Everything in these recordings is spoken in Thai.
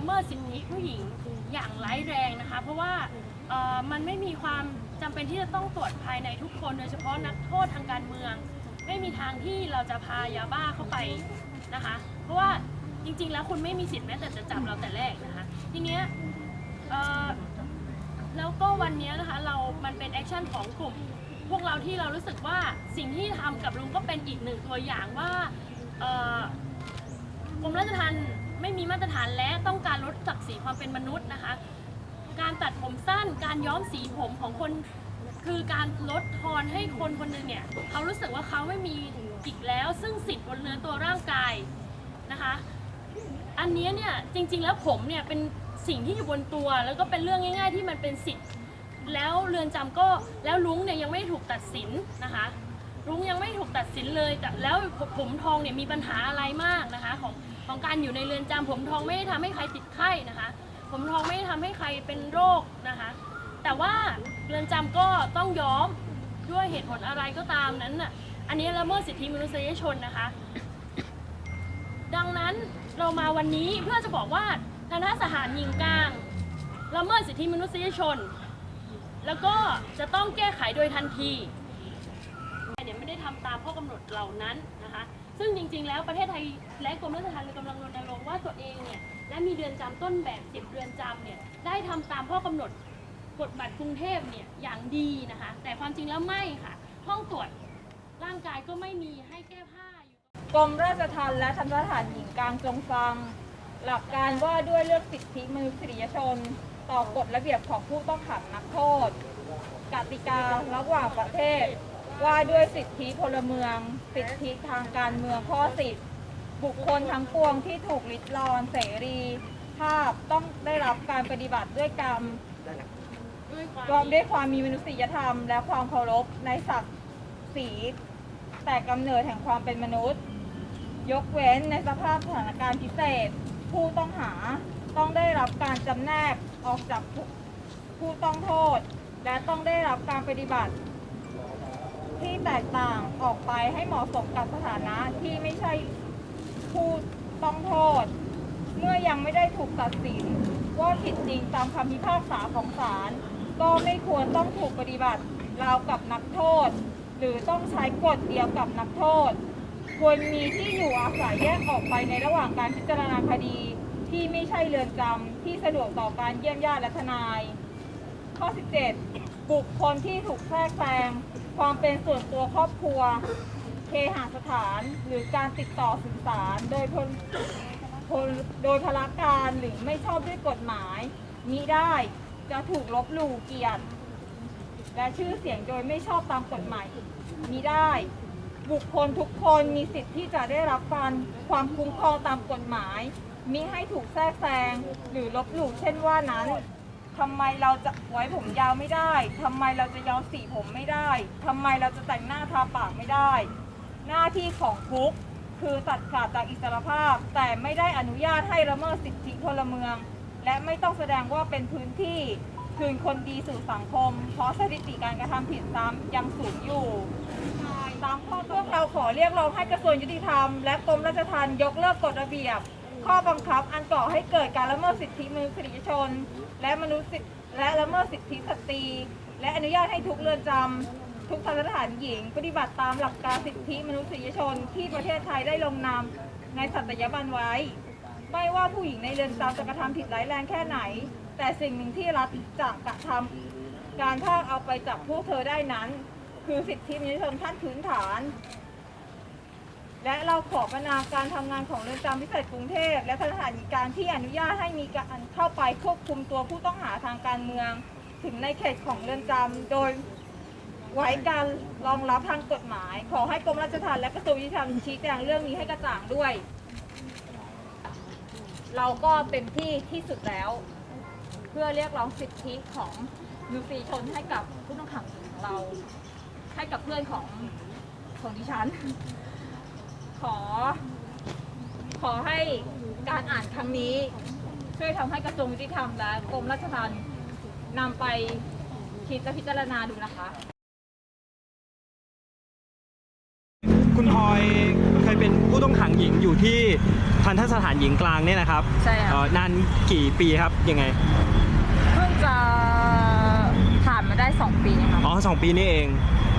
ละเมิดสิทธิผู้หญิงอย่างร้ายแรงนะคะ เพราะว่ามันไม่มีความจำเป็นที่จะต้องตรวจภายในทุกคน โดยเฉพาะนักโทษทางการเมือง ไม่มีทางที่เราจะพายาบ้าเข้าไปนะคะ เพราะว่าจริง ๆ แล้วคุณไม่มีสิทธิ์แม้แต่จะจับเราแต่แรกนะคะ ทีเนี้ยแล้วก็วันเนี้ยนะคะเรา มันเป็นแอคชั่นของกลุ่มพวกเราที่เรารู้สึกว่าสิ่งที่ทำกับลุงก็เป็นอีกหนึ่งตัวอย่างว่าเอ่อกรมราชทัณฑ์ ไม่มีมาตรฐานและต้องการลดศักดิ์ศรีความเป็นมนุษย์นะคะ การตัดผมสั้นการย้อมสีผมของคน คือการลดทอนให้คนคนหนึ่งเนี่ยเขารู้สึกว่าเขาไม่มีอีกแล้ว ซึ่งสิทธิ์บนเนื้อตัวร่างกายนะคะ อันนี้เนี่ยจริงๆแล้วผมเนี่ยเป็นสิ่งที่อยู่บนตัว แล้วก็เป็นเรื่องง่าย ๆ ที่มันเป็นสิทธิ์แล้วเรือนจำก็แล้วลุงเนี่ยยังไม่ถูกตัดสินนะคะลุงยังไม่ถูกตัดสินเลยแต่แล้วผมทองเนี่ยมีปัญหาอะไรมากนะคะของ ของการอยู่ในเรือนจำผมทองไม่ได้ทำให้ใครติดไข้นะคะ ผมทองไม่ได้ทำให้ใครเป็นโรคนะคะ แต่ว่าเรือนจำก็ต้องยอมด้วยเหตุผลอะไรก็ตามนั้นน่ะอันนี้ละเมิดสิทธิมนุษยชนนะคะ ดังนั้นเรามาวันนี้เพื่อจะบอกว่าทันทสถานหญิงกลางละเมิดสิทธิมนุษยชน แล้วก็จะต้องแก้ไขโดยทันทีเนี่ยไม่ได้ทำตามข้อกำหนดเหล่านั้นนะคะ ซึ่งจริงๆ แล้วประเทศไทยและกรมราชทัณฑ์กำลังรณรงค์ว่าตัวเองเนี่ยและมีเรือนจำต้นแบบสิบเรือนจำเนี่ยได้ทำตามข้อกำหนดกฎบัตรกรุงเทพเนี่ยอย่างดีนะคะ แต่ความจริงแล้วไม่ค่ะ ห้องตรวจร่างกายก็ไม่มีให้แก้ผ้าอยู่กรมราชทัณฑ์และทันตสถานหญิงกลางจงฟัง หลักการว่าด้วยเรื่องสิทธิมนุษยชน ต่อกฎระเบียบของผู้ต้องขังนักโทษกติการะหว่างประเทศ ว่าด้วยสิทธิพลเมือง สิทธิทางการเมืองข้อสิบบุคคลทั้งปวงที่ถูกลิดรอนเสรี ภาพต้องได้รับการปฏิบัติด้วยกรรมด้วยความรวมด้วยความมีมนุษยธรรม และความเคารพในศักดิ์ศรีแต่กำเนิดแห่งความเป็นมนุษย์ ยกเว้นในสภาพสถานการณ์พิเศษ ผู้ต้องหาต้องได้รับการจำแนกออกจากผู้ต้องโทษ และต้องได้รับการปฏิบัติ ที่แตกต่างออกไปให้เหมาะสมกับสถานะที่ไม่ใช่ผู้ต้องโทษ เมื่อยังไม่ได้ถูกตัดสิน ว่าผิดจริงตามคำพิพากษาของศาลก็ไม่ควรต้องถูกปฏิบัติราวกับนักโทษ หรือต้องใช้กฎเดียวกับนักโทษ ควรมีที่อยู่อาศัยแยกออกไปในระหว่างการพิจารณาคดี ที่ไม่ใช่เรือนจำที่สะดวกต่อการเยี่ยมญาติและทนาย ข้อ 17 บุคคลที่ถูกแทรกแซง ความเป็นส่วนตัวครอบครัว เคหสถานหรือการติดต่อสื่อสาร โดยพลพลโดยพละการหรือไม่ชอบด้วยกฎหมายนี้ได้จะถูกลบหลู่เกียรติและชื่อเสียงโดยไม่ชอบตามกฎหมายนี้ได้ บุคคลทุกคนมีสิทธิ์ที่จะได้รับการความคุ้มครองตามกฎหมายมิให้ถูกแทรกแซงหรือลบหลู่เช่นว่านั้น ทำไมเราจะไว้ผมยาวไม่ได้ ทำไมเราจะย้อมสีผมไม่ได้ ทำไมเราจะแต่งหน้าทาปากไม่ได้ หน้าที่ของคุกคือตัดขาดจากอิสรภาพ แต่ไม่ได้อนุญาตให้ละเมิดสิทธิพลเมือง และไม่ต้องแสดงว่าเป็นพื้นที่คืนคนดีสู่สังคม เพราะสถิติการกระทำผิดซ้ำยังสูงอยู่ตามข้อพวกเราขอเรียกร้องให้กระทรวงยุติธรรม และกรมราชทัณฑ์ยกเลิกกฎระเบียบ ข้อบังคับอันก่อให้เกิดการละเมิดสิทธิมนุษยชน และมนุษย์และละเมิดสิทธิสตรี และอนุญาตให้ทุกเรือนจำทุกทันตสถานหญิง ปฏิบัติตามหลักการสิทธิมนุษยชน ที่ประเทศไทยได้ลงนามในสัตยาบันไว้ ไม่ว่าผู้หญิงในเรือนจำจะกระทำผิดร้ายแรงแค่ไหน แต่สิ่งหนึ่งที่รัฐจะกระทำการพากเอาไปจากพวกเธอได้นั้น คือสิทธิมนุษยชนขั้นพื้นฐาน และเราขอประนามการทำงานของเรือนจำพิเศษกรุงเทพ และสถานีการที่อนุญาตให้มีการเข้าไปควบคุมตัวผู้ต้องหาทางการเมือง ถึงในเขตของเรือนจำโดยไว้การรองรับทางกฎหมาย ขอให้กรมราชทัณฑ์และกระทรวงยุติธรรมชี้แจงเรื่องนี้ให้กระจ่างด้วย เราก็เต็มที่ที่สุดแล้ว เพื่อเรียกร้องสิทธิของมนุษยชนให้กับผู้ต้องขังของเรา ให้กับเพื่อนของของดิฉัน ขอ ขอให้การอ่านครั้งนี้ ช่วยทำให้กระทรวงยุติธรรมและกรมราชทัณฑ์นำไปคิดและพิจารณาดูนะคะ คุณออยเคยเป็นผู้ต้องขังหญิงอยู่ที่ทันทสถานหญิงกลางเนี่ยนะครับใช่ค่ะ เอ่อนานกี่ปีครับยังไง เพิ่งจะผ่านมาได้ 2 ปีค่ะ อ๋อสองปีนี่เอง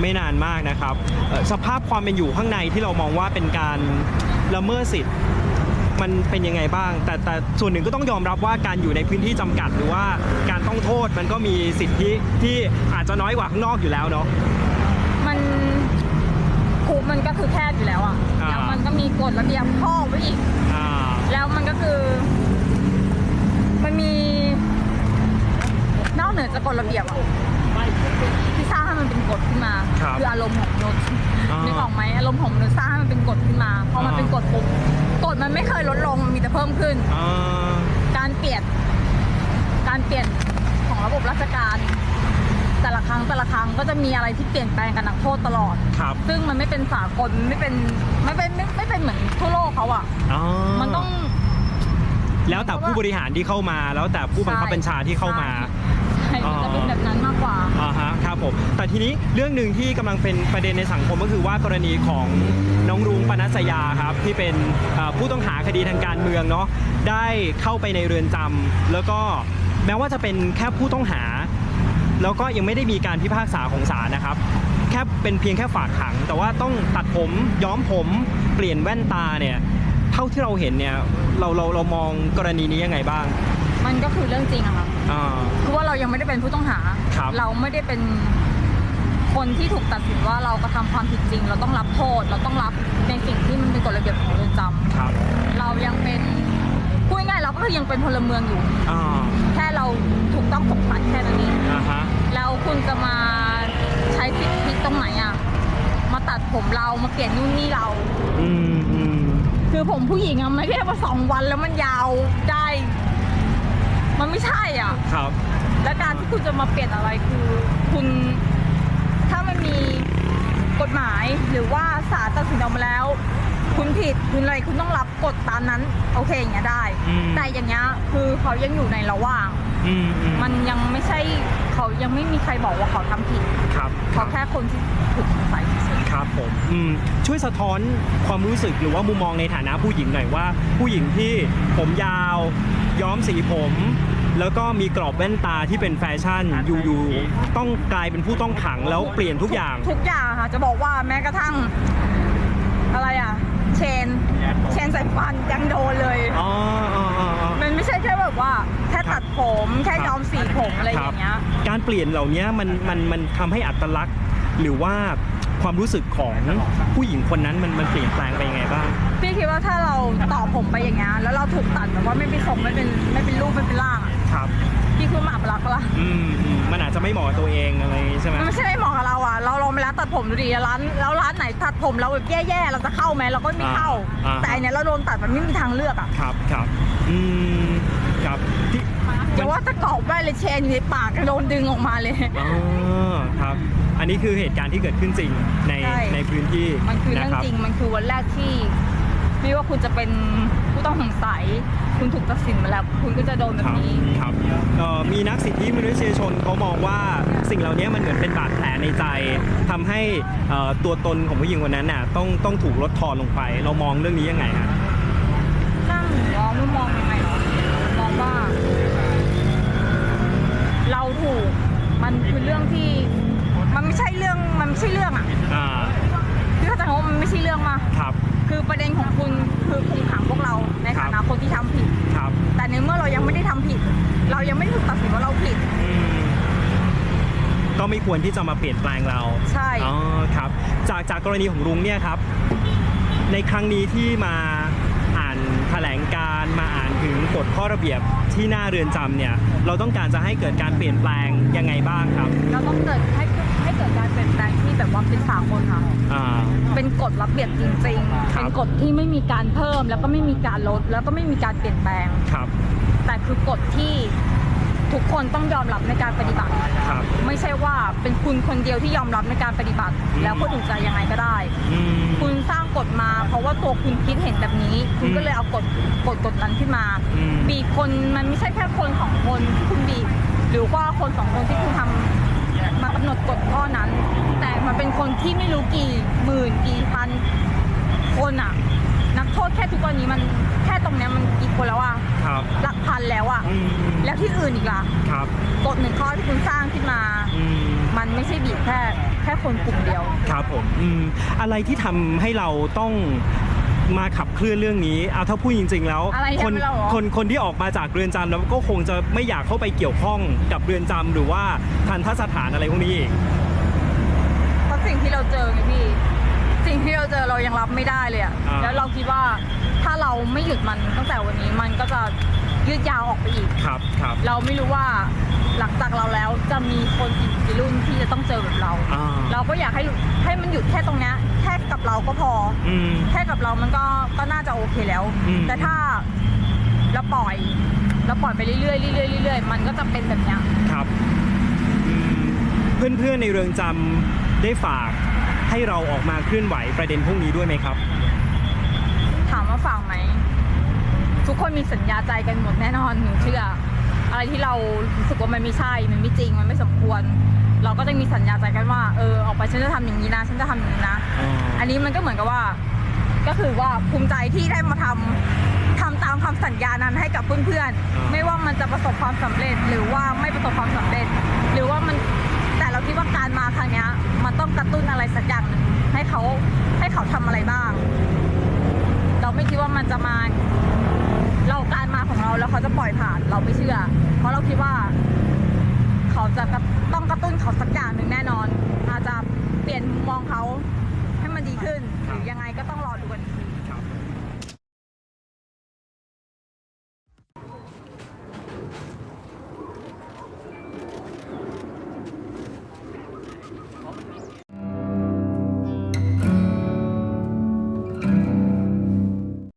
ไม่นานมากนะครับเอ่อสภาพความเป็นอยู่ข้างในที่เรามองว่าเป็นการละเมิดสิทธิ์มันเป็นยังไงบ้าง แต่แต่ส่วนหนึ่งก็ต้องยอมรับว่าการอยู่ในพื้นที่จำกัด หรือว่าการต้องโทษมันก็มีสิทธิที่อาจจะน้อยกว่าข้างนอกอยู่แล้วเนาะมันคุกมันก็คือแคบอยู่แล้วอะอ่าแล้วมันก็มีกฎระเบียบข้อไว้อีกอ่าแล้วมันก็คือ มันมีนอกเหนือจากกฎระเบียบอะที่สร้างให้ มันเป็นกฎขึ้นมาครับออารมณ์ของมนุษย์อ่านึ นึกออกไหมอารมณ์ของมนุษย์สร้างให้มันเป็นกฎขึ้นมาพอมันอ่าเป็นกฎปุ๊บกฎมันไม่เคยลดลงมันมีแต่เพิ่มขึ้น อ่าการเปลี่ยน การเปลี่ยนของระบบราชการ แต่ละครั้งแต่ละครั้งก็จะมีอะไรที่เปลี่ยนแปลงกับนักโทษตลอด ครับซึ่งมันไม่เป็นสากลไม่เป็นไม่เป็นไม่ไม่เป็นเหมือนทั่วโลกเขาอะ อ๋อมันต้อง แล้วแต่ผู้บริหารที่เข้ามา แล้วแต่ผู้บังคับบัญชาที่เข้ามา ใช่มันจะเป็นแบบนั้นมากกว่า อ่าฮะครับผมแต่ทีนี้เรื่องหนึ่งที่กำลังเป็นประเด็นในสังคมก็คือว่ากรณีของน้องรุ้งปนัสยาครับที่เป็นเอ่อผู้ต้องหาคดีทางการเมืองเนาะได้เข้าไปในเรือนจำแล้วก็แม้ว่าจะเป็นแค่ผู้ต้องหา แล้วก็ยังไม่ได้มีการพิพากษาของศาลนะครับ แค่เป็นเพียงแค่ฝากขัง แต่ว่าต้องตัดผมย้อมผมเปลี่ยนแว่นตาเนี่ยเท่าที่เราเห็นเนี่ยเราเราเรามองกรณีนี้ยังไงบ้าง มันก็คือเรื่องจริงอะค่ะอ่า คือว่าเรายังไม่ได้เป็นผู้ต้องหา ครับ เราไม่ได้เป็นคนที่ถูกตัดสินว่าเรากระทำความผิดจริง เราต้องรับโทษ เราต้องรับในสิ่งที่มันเป็นกฎระเบียบของเรือนจำครับเรายังเป็นพูดง่ายๆเราก็คือยังเป็นพลเมืองอยู่ อ่าแค่เราถูกต้องสงสัยแค่นั้นเองอ่าฮะแล้วคุณจะมาใช้สิทธิตรงไหนอะมาตัดผมเรามาเปลี่ยนนู่นนี่เรา อืมอืมคือผมผู้หญิงอะไม่ได้มาสองวันแล้วมันยาวได้ มันไม่ใช่อะ ครับ และการที่คุณจะมาเปลี่ยนอะไรคือ คุณถ้ามันมีกฎหมายหรือว่าศาลตัดสินออกมาแล้ว คุณผิดคุณอะไรคุณต้องรับกฎตามนั้น โอเคอย่างเงี้ยได้ อืม แต่อย่างเงี้ยคือเขายังอยู่ในระหว่าง อืมอืมมันยังไม่ใช่เขายังไม่มีใครบอกว่าเขาทำผิดครับเขาแค่คนที่ถูกสงสัยเฉยครับผมอืมช่วยสะท้อนความรู้สึกหรือว่ามุมมองในฐานะผู้หญิงหน่อยว่า ผู้หญิงที่ผมยาว ย้อมสีผม แล้วก็มีกรอบแว่นตาที่เป็นแฟชั่นอยู่ๆต้องกลายเป็นผู้ต้องขังแล้วเปลี่ยนทุกอย่าง ทุกอย่างค่ะ จะบอกว่าแม้กระทั่ง อะไรอะ เชน เชนใส่ฟันยังโดนเลยอ๋ออ๋ออ๋ออ๋อมันไม่ใช่แค่แบบว่า แค่ตัดผมแค่ครับย้อมสีผมอะไรอย่างเงี้ย การเปลี่ยนเหล่านี้มันมันมันทำให้อัตลักษณ์ หรือว่า ความรู้สึกของผู้หญิงคนนั้นมันมันเปลี่ยนแปลงไปยังไงบ้าง พี่คิดว่าถ้าเราต่อผมไปอย่างเงี้ยแล้วเราถูกตัดแบบว่าไม่เป็นทรงไม่เป็นไม่เป็นรูปไม่เป็นร่างอะครับ พี่คือหมาอับลักษณ์ปะล่ะอืมอืมมันอาจจะไม่เหมาะกับตัวเองอะไรอย่างงี้ใช่ไหมมันไม่ใช่ไม่เหมาะกับเราอะเราลองไปร้านตัดผมดูดิร้านแล้วร้านไหนตัดผมเราแบบแย่ๆเราจะเข้าไหมเราก็ไม่เข้าอ่าอ่าแต่อันเนี้ยเราโดนตัดมันไม่มีทางเลือกอะครับครับอืมครับที่อย่าว่าจะกรอบแว่นเลยเชนอยู่ในปากโดนดึงออกมาเลย อ๋อครับ อันนี้คือเหตุการณ์ที่เกิดขึ้นจริงในใช่ ในพื้นที่มันคือเรื่องะบจริง มันคือวันแรกที่ไม่ว่าคุณจะเป็นผู้ต้องสงสัย คุณถูกตัดสินมาแล้ว คุณก็จะโดนแบครับบนี้ครับเอ่อมีนักสิทธิมนุษยชนเขามองว่าสิ่งเหล่านี้มันเหมือนเป็นบาดแผลในใจทำให้เอ่อตัวตนของผู้หญิงคนนั้นน่ะต้องต้องถูกลดทอนลงไป เรามองเรื่องนี้ยังไงฮะนั่งมองมุมมองยังไงเหรอมองว่า เราถูก มันคือเรื่องที่ มันไม่ใช่เรื่องมันไม่ใช่เรื่องอะอ่าพี่เข้าใจคำว่ามันไม่ใช่เรื่องมาครับ คือประเด็นของคุณคือคุมขังพวกเราในฐานะคนที่ทำผิด ครับแต่ในเมื่อเรายังไม่ได้ทำผิด เรายังไม่ได้ถูกตัดสินว่าเราผิด อืมก็ไม่ควรที่จะมาเปลี่ยนแปลงเรา ใช่ อ๋อครับ จากจากกรณีของรุ้งเนี่ยครับ ในครั้งนี้ที่มาอ่านแถลงการณ์มาอ่านถึงกฎข้อระเบียบที่หน้าเรือนจำเนี่ย เราต้องการจะให้เกิดการเปลี่ยนแปลงยังไงบ้างครับ เราต้องเกิดให้ให้ เกิดการเปลี่ยนแปลงที่แบบว่าเป็นสากลค่ะ อ่า เป็นกฎระเบียบจริงๆ ครับ เป็นกฎที่ไม่มีการเพิ่ม แล้วก็ไม่มีการลด แล้วก็ไม่มีการเปลี่ยนแปลง ครับ แต่คือกฎที่ทุกคนต้องยอมรับในการปฏิบัติ ครับ ไม่ใช่ว่าเป็นคุณคนเดียวที่ยอมรับในการปฏิบัติ อืม แล้วคนอื่นจะยังไงก็ได้ อืม คุณสร้างกฎมา เพราะว่าตัวคุณคิดเห็นแบบนี้ คุณอืมก็เลยเอากฎกฎกฎนั้นขึ้นมา อืม บีบคนมันไม่ใช่แค่คนสองคนที่คุณบีบหรือว่าคนสองคนที่คุณทำมากำหนดกฎข้อนั้น แต่มันเป็นคนที่ไม่รู้กี่หมื่นกี่พันคนอะนักโทษแค่ทุกวันนี้มันแค่ตรงเนี้ยมันกี่คนแล้วอะครับ หลักพันแล้วอะอืมแล้วที่อื่นอีกล่ะครับ กฎหนึ่งข้อที่คุณสร้างขึ้นมา อืม มันไม่ใช่บีบแค่แค่คนกลุ่มเดียว ครับผมอืมอะไรที่ทำให้เราต้อง มาขับเคลื่อนเรื่องนี้เอาถ้าพูดจริง ๆ แล้ว อะไรที่คนทำให้เราเหรอ คนคนที่ออกมาจากเรือนจำแล้วก็คงจะไม่อยากเข้าไปเกี่ยวข้องกับเรือนจำหรือว่าทันทสถานอะไรพวกนี้อีก เพราะสิ่งที่เราเจอไงพี่ สิ่งที่เราเจอเรายังรับไม่ได้เลยอะอ่า แล้วเราคิดว่าถ้าเราไม่หยุดมันตั้งแต่วันนี้มันก็จะ ยืดยาวออกไปอีก ครับครับเราไม่รู้ว่าหลังจากเราแล้วจะมีคนอีกกี่รุ่นที่จะต้องเจอแบบเรา อ่าเราก็อยากให้ให้มันหยุดแค่ตรงเนี้ยแค่กับเราก็พอ อืม แค่กับเรามันก็ก็น่าจะโอเคแล้ว อืม แต่ถ้าเราปล่อยเราปล่อยไปเรื่อยๆเรื่อยๆเรื่อยๆมันก็จะเป็นแบบเนี้ย ครับอืมเพื่อนๆในเรือนจำได้ฝากให้เราออกมาเคลื่อนไหวประเด็นพวกนี้ด้วยไหมครับ ถามว่าฟังไหม ทุกคนมีสัญญาใจกันหมดแน่นอนหนูเชื่อ อะไรที่เรารู้สึกว่ามันไม่ใช่ มันไม่จริง มันไม่สมควร เราก็จะมีสัญญาใจกันว่า เออ ออกไปฉันจะทำอย่างนี้นะ ฉันจะทำอย่างนี้นะอ๋ออันนี้มันก็เหมือนกับว่า ก็คือว่าภูมิใจที่ได้มาทำทำตามคำสัญญานั้นให้กับเพื่อนๆ ไม่ว่ามันจะประสบความสำเร็จ หรือว่าไม่ประสบความสำเร็จ หรือว่ามัน แต่เราคิดว่าการมาครั้งเนี้ยมันต้องกระตุ้นอะไรสักอย่างหนึ่งให้เขาให้เขาทำอะไรบ้าง เราไม่คิดว่ามันจะมา เราการมาของเราแล้วเขาจะปล่อยผ่านเราไม่เชื่อ เพราะเราคิดว่า เขาจะกระต้องกระตุ้นเขาสักอย่างหนึ่งแน่นอน อาจจะเปลี่ยนมุมมองเขาให้มันดีขึ้นหรือยังไงก็ต้อง